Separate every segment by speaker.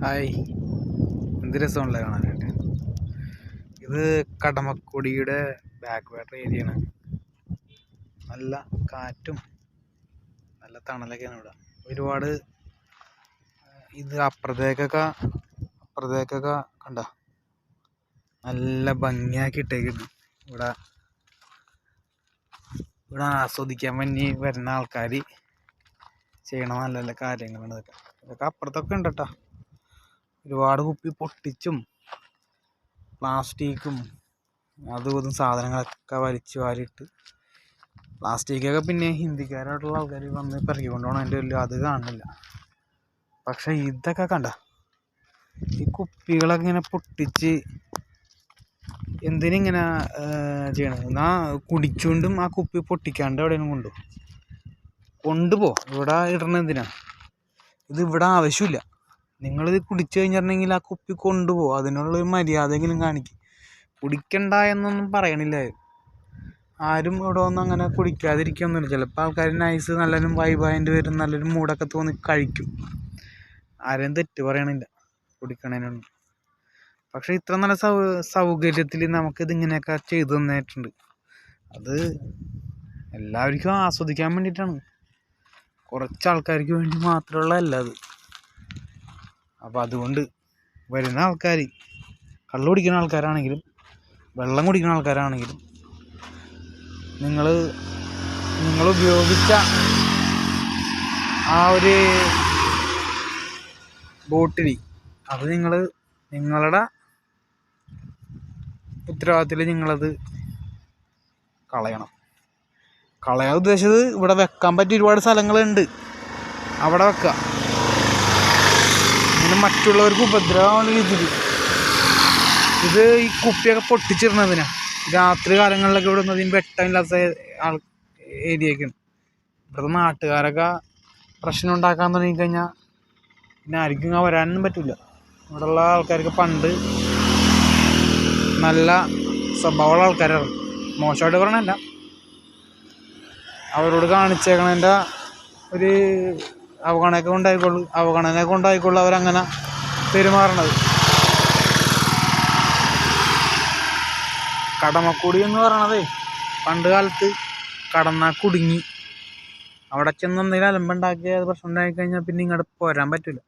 Speaker 1: Hi. എന്ത് രസമുള്ള കാണാനായിട്ട്? ഇത് കടമക്കുടിയുടെ ബാക്ക് വാട്ടർ ആണ്. നല്ല കാറ്റും നല്ല തണലൊക്കെയാണ് ഇവിടെ. ഒരുപാട് ഇത് അപ്പുറത്തേക്കൊക്കെ അപ്പുറത്തേക്കൊക്കെ കണ്ട? നല്ല ഭംഗിയാക്കി ഇട്ടേക്കുന്നു. ഇവിടെ ഇവിടെ ആസ്വദിക്കാൻ വേണ്ടി വരുന്ന ആൾക്കാർ ചെയ്യണ നല്ല നല്ല കാര്യങ്ങളാണ് ഇതൊക്കെ. ഇതൊക്കെ അപ്പുറത്തൊക്കെ ഉണ്ട് കേട്ടോ ഒരുപാട് കുപ്പി പൊട്ടിച്ചും പ്ലാസ്റ്റിക്കും അതും ഇതും സാധനങ്ങളൊക്കെ വലിച്ചു വാരിയിട്ട് പ്ലാസ്റ്റിക്കൊക്കെ പിന്നെ ഹിന്ദിക്കാരായിട്ടുള്ള ആൾക്കാർ വന്ന് പിറകി കൊണ്ടുപോകണതിന്റെ വലിയ അത് കാണുന്നില്ല. പക്ഷെ ഇതൊക്കെ കണ്ട ഈ കുപ്പികളൊക്കെ ഇങ്ങനെ പൊട്ടിച്ച് എന്തിനിങ്ങനെ ചെയ്യണം? എന്നാ കുടിച്ചുകൊണ്ടും ആ കുപ്പി പൊട്ടിക്കാണ്ട് എവിടെയെങ്കിലും കൊണ്ടുപോകും കൊണ്ടുപോ ഇവിടെ ഇടണ എന്തിനാ? ഇത് ഇവിടെ ആവശ്യമില്ല. നിങ്ങളിത് കുടിച്ചു കഴിഞ്ഞിട്ടുണ്ടെങ്കിൽ ആ കുപ്പി കൊണ്ടുപോകും. അതിനുള്ളൊരു മര്യാദയെങ്കിലും കാണിക്കും. കുടിക്കണ്ട എന്നൊന്നും പറയണില്ല. ആരും ഇവിടെ വന്ന് അങ്ങനെ കുടിക്കാതിരിക്കൊന്നുമില്ല. ചിലപ്പോൾ ആൾക്കാർ നൈസ് നല്ലൊരു വൈബായിട്ട് വരും നല്ലൊരു മൂടൊക്കെ തോന്നി കഴിക്കും. ആരെയും തെറ്റ് പറയണില്ല. കുടിക്കണതിനൊന്നും പക്ഷെ ഇത്ര നല്ല സൗ സൗകര്യത്തിൽ നമുക്കിത് ഇങ്ങനെയൊക്കെ ചെയ്തു തന്നിട്ടുണ്ട്. അത് എല്ലാവർക്കും ആസ്വദിക്കാൻ വേണ്ടിയിട്ടാണ്. കുറച്ച് ആൾക്കാർക്ക് വേണ്ടി മാത്രമുള്ളതല്ല അത് അപ്പോൾ അതുകൊണ്ട് വരുന്ന ആൾക്കാർ കള്ളു കുടിക്കുന്ന ആൾക്കാരാണെങ്കിലും വെള്ളം കുടിക്കുന്ന ആൾക്കാരാണെങ്കിലും നിങ്ങൾ നിങ്ങൾ ഉപയോഗിച്ച ആ ഒരു ബോട്ടിൽ അത് നിങ്ങൾ നിങ്ങളുടെ ഉത്തരവാദിത്തത്തിൽ നിങ്ങളത് കളയണം. കളയാൻ ഉദ്ദേശിച്ചത് ഇവിടെ വെക്കാൻ പറ്റിയ ഒരുപാട് സ്ഥലങ്ങളുണ്ട്. അവിടെ വെക്കുക. ഇങ്ങനെ മറ്റുള്ളവർക്ക് ഉപദ്രവമാണ് രീതിയിൽ ഇത് ഈ കുപ്പിയൊക്കെ പൊട്ടിച്ചിരുന്നതിനാ. രാത്രി കാലങ്ങളിലൊക്കെ ഇവിടെ ഒന്നും വെട്ടമില്ലാത്ത ആൾ ഏരിയയൊക്കെയാണ് ഇവിടുത്തെ നാട്ടുകാരൊക്കെ പ്രശ്നം ഉണ്ടാക്കാൻ തുടങ്ങിക്കഴിഞ്ഞാൽ പിന്നെ ആർക്കും ഇങ്ങനെ വരാനൊന്നും പറ്റില്ല ഇവിടെയുള്ള ആൾക്കാർക്ക് പണ്ട് നല്ല സ്വഭാവമുള്ള ആൾക്കാരാണ്. മോശമായിട്ട് പറയണല്ല അവരോട് കാണിച്ചേക്കണതിന്റെ ഒരു അവഗണന കൊണ്ടായിക്കൊള്ളു അവഗണന കൊണ്ടായിക്കൊള്ളു അവരങ്ങനെ പെരുമാറണത്. കടമക്കുടി എന്ന് പറയണതേ പണ്ട് കാലത്ത് കടന്നാൽ കുടുങ്ങി. അവിടെ ചെന്ന് എന്തെങ്കിലും അലമ്പുണ്ടാക്കി അത് പ്രശ്നം ഉണ്ടായി കഴിഞ്ഞാൽ പിന്നെ ഇങ്ങോട്ട് പോരാൻ പറ്റില്ല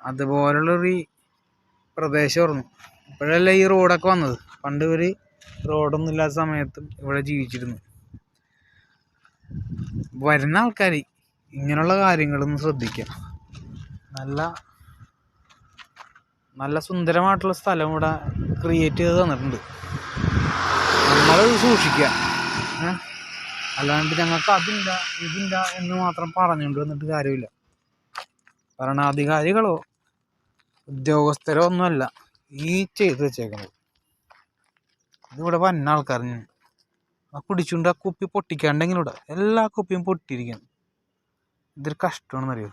Speaker 1: അതുപോലുള്ളൊരു പ്രദേശമായിരുന്നു ഇപ്പോഴല്ലേ ഈ റോഡൊക്കെ വന്നത്. പണ്ട് ഇവർ റോഡൊന്നും ഇല്ലാത്ത സമയത്തും ഇവിടെ ജീവിച്ചിരുന്നു. വരുന്ന ആൾക്കാർ ഇങ്ങനെയുള്ള കാര്യങ്ങളൊന്ന് ശ്രദ്ധിക്കുക നല്ല നല്ല സുന്ദരമായിട്ടുള്ള സ്ഥലം ഇവിടെ ക്രിയേറ്റ് ചെയ്ത് തന്നിട്ടുണ്ട്. നമ്മളത് സൂക്ഷിക്കുക അല്ലാണ്ട് ഞങ്ങൾക്ക് അതില്ല ഇതില്ല എന്ന് മാത്രം പറഞ്ഞുകൊണ്ട് വന്നിട്ട് കാര്യമില്ല. ഭരണാധികാരികളോ ഉദ്യോഗസ്ഥരോ ഒന്നുമല്ല ഈ ചെയ്ത് വെച്ചേക്കുന്നത് ഇതിവിടെ വന്ന ആൾക്കാർ കുടിച്ചുകൊണ്ട് ആ കുപ്പി പൊട്ടിക്കാണ്ടെങ്കിലും ഇവിടെ എല്ലാ കുപ്പിയും പൊട്ടിയിരിക്കുന്നു ഇതൊരു കഷ്ടമാണെന്നറിയോ?